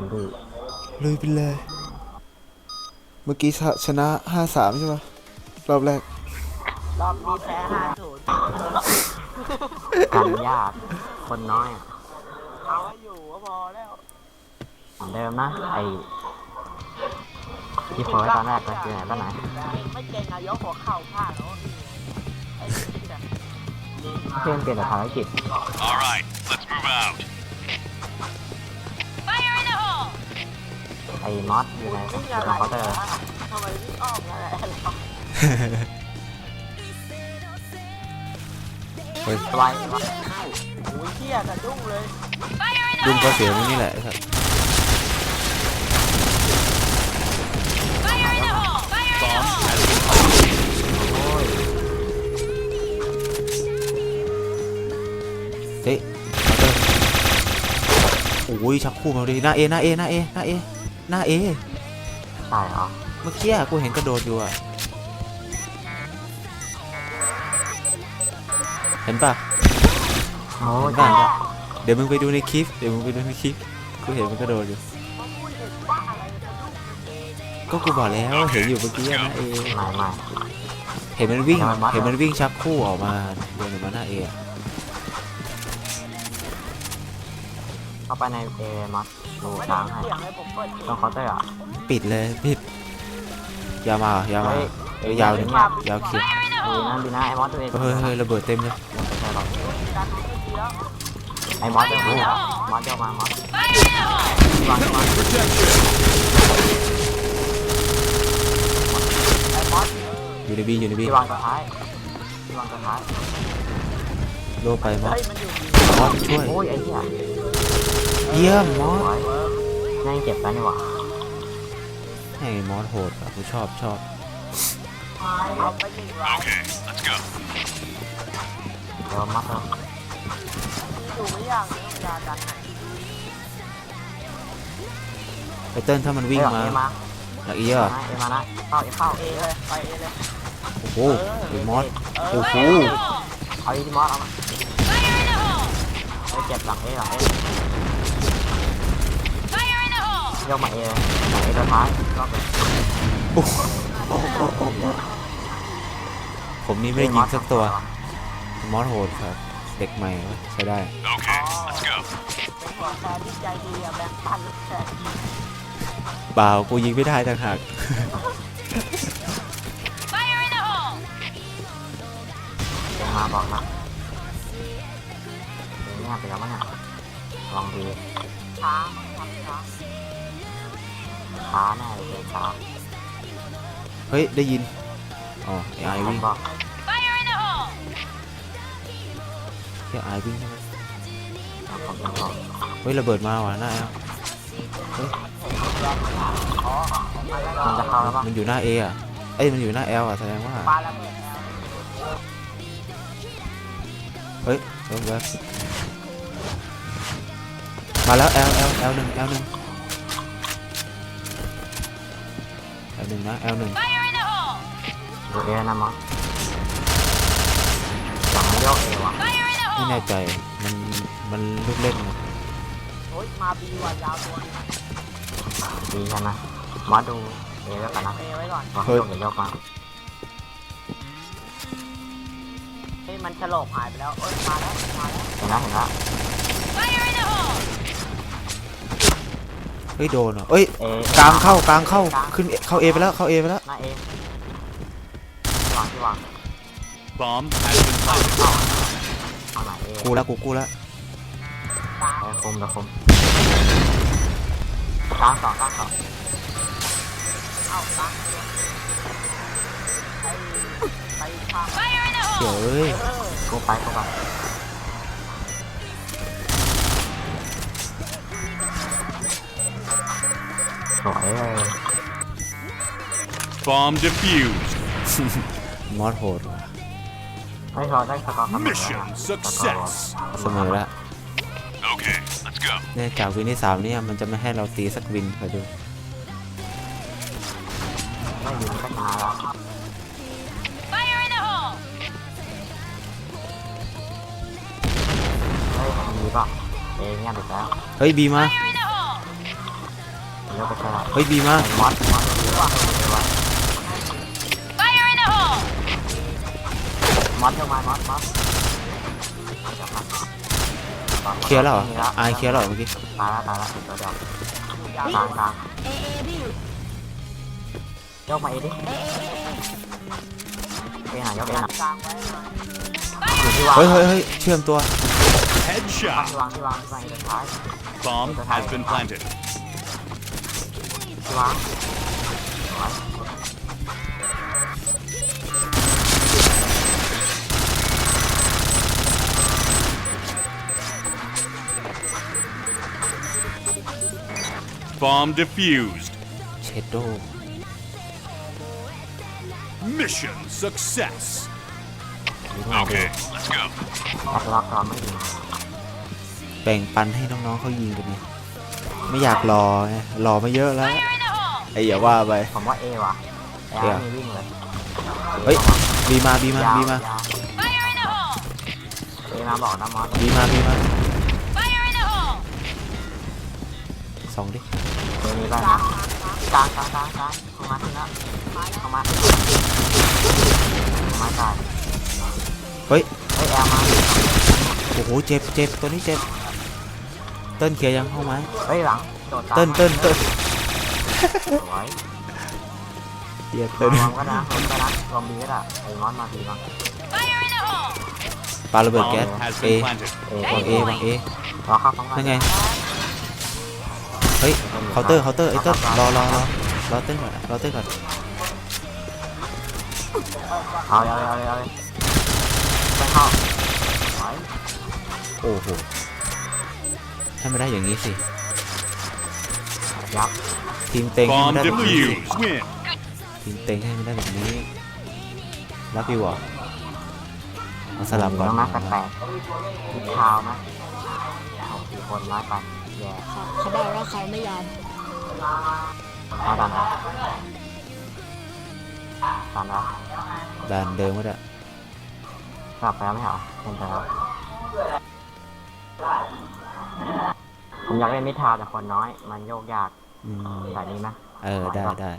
นดี้ลุยไปเลย เมื่อกี้ชชนะห้าสามใช่ปะรอบแรก รอบนี้แพ้ห้าศูนย์กันยากคนน้อยอะเอาให้อยู่ก็พอแล้วเหมือนเดิมนะไอที่โพสต์ตอนแรกเลยคือไหนบ้านไหนไม่เก่งอะยกหัวเข่าพลาดแล้วไอ้นี่แบบเพื่อนเปลี่ยนแต่ภารกิจ All right, let's move out. ไอมอสอยู่ในวิ่งในอะไรเคาน์เตอร์ทำไมวิ่งอ้อมอะไรเฮ้ยไว้วะโอ้ยเที่ยกระดุ้งเลยดุมก็เสียมึงนี่แหละไอ้สัส Bomb has been โอ้ยเฮ้ยมาเตอร์โอ้ยชักคู่มาดิหน้าเอหน้าเอหน้าเอหน้าเอ หน้าเอใช่เหรอเมื่อกี้อะกูเห็นกระโดดอยู่อะเห็นปะโอ้ยบ้าจริงด้วยเดี๋ยวมึงไปดูในคลิป เดี๋ยวมึงไปดูในคลิป กูเห็นมันกระโดดอยู่ ก็กูบอกแล้วเห็นอยู่เมื่อกี้อะหน้าเอ ไม่ไม่ เห็นมันวิ่งเอามันมัด เห็นมันวิ่งชักคู่ออกมาเดินออกมาหน้าเออะเข้าไปในเอมอส ดูไม่ช้าได้งให้เสียงเลยผมเปิดตรงเคาน์เตอร์อะปิดเลยปิดยาวมาเหรอยาวมาเฮ้ยเออยาวเลยยาวเขียวดีนะดีนะไอมอสตัวเองเฮ้ยเฮ้ยระเบิดเต็มเลยยังไม่ใช่หรอกการไม่ดีแล้วไอมอสเดินมาแล้วมอสเดินมามอสวางวางไอ้บอสอยู่ในบีอยู่ในบีที่วางสุดท้ายที่วางสุดท้ายโลไปมอสเฮ้ยมันอยู่ดีมอสช่วยโอ้ยไอ้เหี้ย เยี่ยมมอสโอ้ยง่ายเก็บไปนี่หว่าให้มอสโหดอะกูชอบชอบเอาไปหนึ่งร้อย Okay, let's go. เดี๋ยวมัดแล้วอยู่ไม่ยากเวลาดันไหนไอเติ้ลถ้ามันวิ่งเอ้ยมาเอมาหลักเอียอเอมานะเข้าเอเข้าเอเลยไปเอเลยโอ้โหมอสโอ้โหเอาอีที่มอสเอามาไปเก็บหลังเอหลังเอ ยกมาเอหลังเอตัวท้ายรอบเลยผมนี่ไม่ได้ยิงสักตัว มอสโหดครับ เด็กใหม่วะใช้ได้ Okay, let's go. เป็นหัวแฟนที่ใจดีอะแบ่งปันแฟนเปล่ากูยิงไม่ได้ต่างหากเอมาบอกนะเอเนี่ยไปแล้วมั้งเนี่ยลองดีช้า ช้าแน่เลยช้าเฮ้ย ได้ยิน อ๋อไอไอผวิ่งบอกเที่ไอวิ่งใช่ไหมผมยังบอกเฮ้ยระเบิดมาว่ะหน้าแอลมันจะเข้าแล้วป่ะมันอยู่หน้าเออะเอ้ยมันอยู่หน้าแอลอะแสดงว่า ปาระเบิดแล้วเฮ้ยเริ่มแล้วมาแล้ว L L L หนึ่ง L หนึ่ง L หนึ่งนะ L หนึ่งดูเอนะมั้งหลังโยกเอวะไม่แน่ใจ มัน มันลูกเล่นนะโอ้ยมาบีว่ะยาวตัวนึงดีใช่ไหมมอสดูเอแล้วกันนะเอไว้ก่อนว่าโยกหรือโยกมาเฮ้ยมันฉลบหายไปแล้วเอ้ยมาแล้วมาแล้วเห็นแล้วเห็นแล้วเฮ้ยโดนเหรอเอ้ยเอกลางเข้ากลางเข้าขึ้นเข้า A ไปแล้วเข้า A ไปแล้วหน้าเอที่วางที่วาง Bomb has been planted. เอาไหนเอกูแล้วกูกูแล้วกลางเอคุมเดี๋ยวคุมกลางสองกลางสองเอ้ากลางไปไปทางเดี๋ยวเอ้ยเออกูไปกูไป สวยเลย Bomb defused. มอสโหดว่ะไม่พอได้สกอร์เสมอแล้ว Mission นะ success. เสมอแล้ว Okay, let's go. เนี่ยจากวินที่สามเนี่ยมันจะไม่ให้เราตีสักวินไปดู ไม่ยิงก็ชนะแล้วเฮ้ยมีป่ะเอเงียบอีกแล้วเฮ้ยบีมา ยกไปใช่ละเฮ้ยบีมามอสมอสเยอะว่าเยอะวะ Fire in the hole! มอสเยอะมามอสมอสเคลียร์แล้วเหรออายเคลียร์แล้วเหรอเมื่อกี้ตายแล้วตายแล้วตัวเดียวกลางกลางเอเอพี่อยู่ยกมาเอดิเอหน่อยยกเอหน่อยกลางไว้หน่อยอยู่ที่วางเฮ้ยเฮ้ยเฮ้ยเชื่อมตัว Headshot. ที่วางที่วางที่วางเอสุดท้าย Bomb has been planted. ที่วาง Bomb defused. เชดโด Mission success. อยู่ที่วางดี Okay, let's go. ล็อกล็อกตอนไม่ยิงแบ่งปันให้น้องๆเขายิงกันนี่ไม่อยากรอไงรอมาเยอะแล้ว อ้อย่าว่าไป ผมว่าเอว่ะแอเอ ร์มีวิ่งเลยเฮ้ยบีมาบีมายาวบีมายาว Fire in the hole! เอมาบอกนะมอสบีมาบีมา Fire in the hole! สองดิเอมีบ้างนะกลางกลางกลางกลางเข้ามาที่นั่นเข้ามาที่เข้ามาตายเฮ้ยเฮ้ยแอร์มาโอ้โหเจ็บเจ็บตัวนี้เจ็บเติ้ลเคลียร์ยังเข้าไหมเฮ้ยหลังโดดตามเติ้ลเติ้ลเติ้ล สวยเดียรเติ้ลวมก็นะรวมก็นะรวมบีก็ได้ไอ้มอสมาทีบ้าง Fire in the hole! ปาระเบิดแก๊ส Bomb has เอ been planted. เอวางเอวางเอรอเข้าพร้อมกันนั่นไงเฮ้ยเคาน์เตอร์เคาน์เตอร์ไอ้เติ้ลรอรอรอรอเติ้ลก่อนรอเติ้ลก่อนเอาเลยเอาเลยเอาเลยไม่เข้าสวยโอ้โหให้มันได้อย่างนี้สิ ยับทีมเต็งให้มัน Bomb ได้แบบนี้ defused. Win. ทีมเต็งให้มันได้แบบนี้รับดีกว่ามาสลับก่อนต้องนับแปลกๆทิศเท้านะเอาสี่คนน้อยไปแย่เขาบอกว่าเขาไม่ยอมเอาดันนะดันแล้วด่านเดิมก็ได้กลับไปแล้วไม่เหรอเล่นไปแล้ว ผมอยากเล่นมิดทาวน์แต่คนน้อย มันโยกยากอืมแบบนี้ไหมเออได้ได้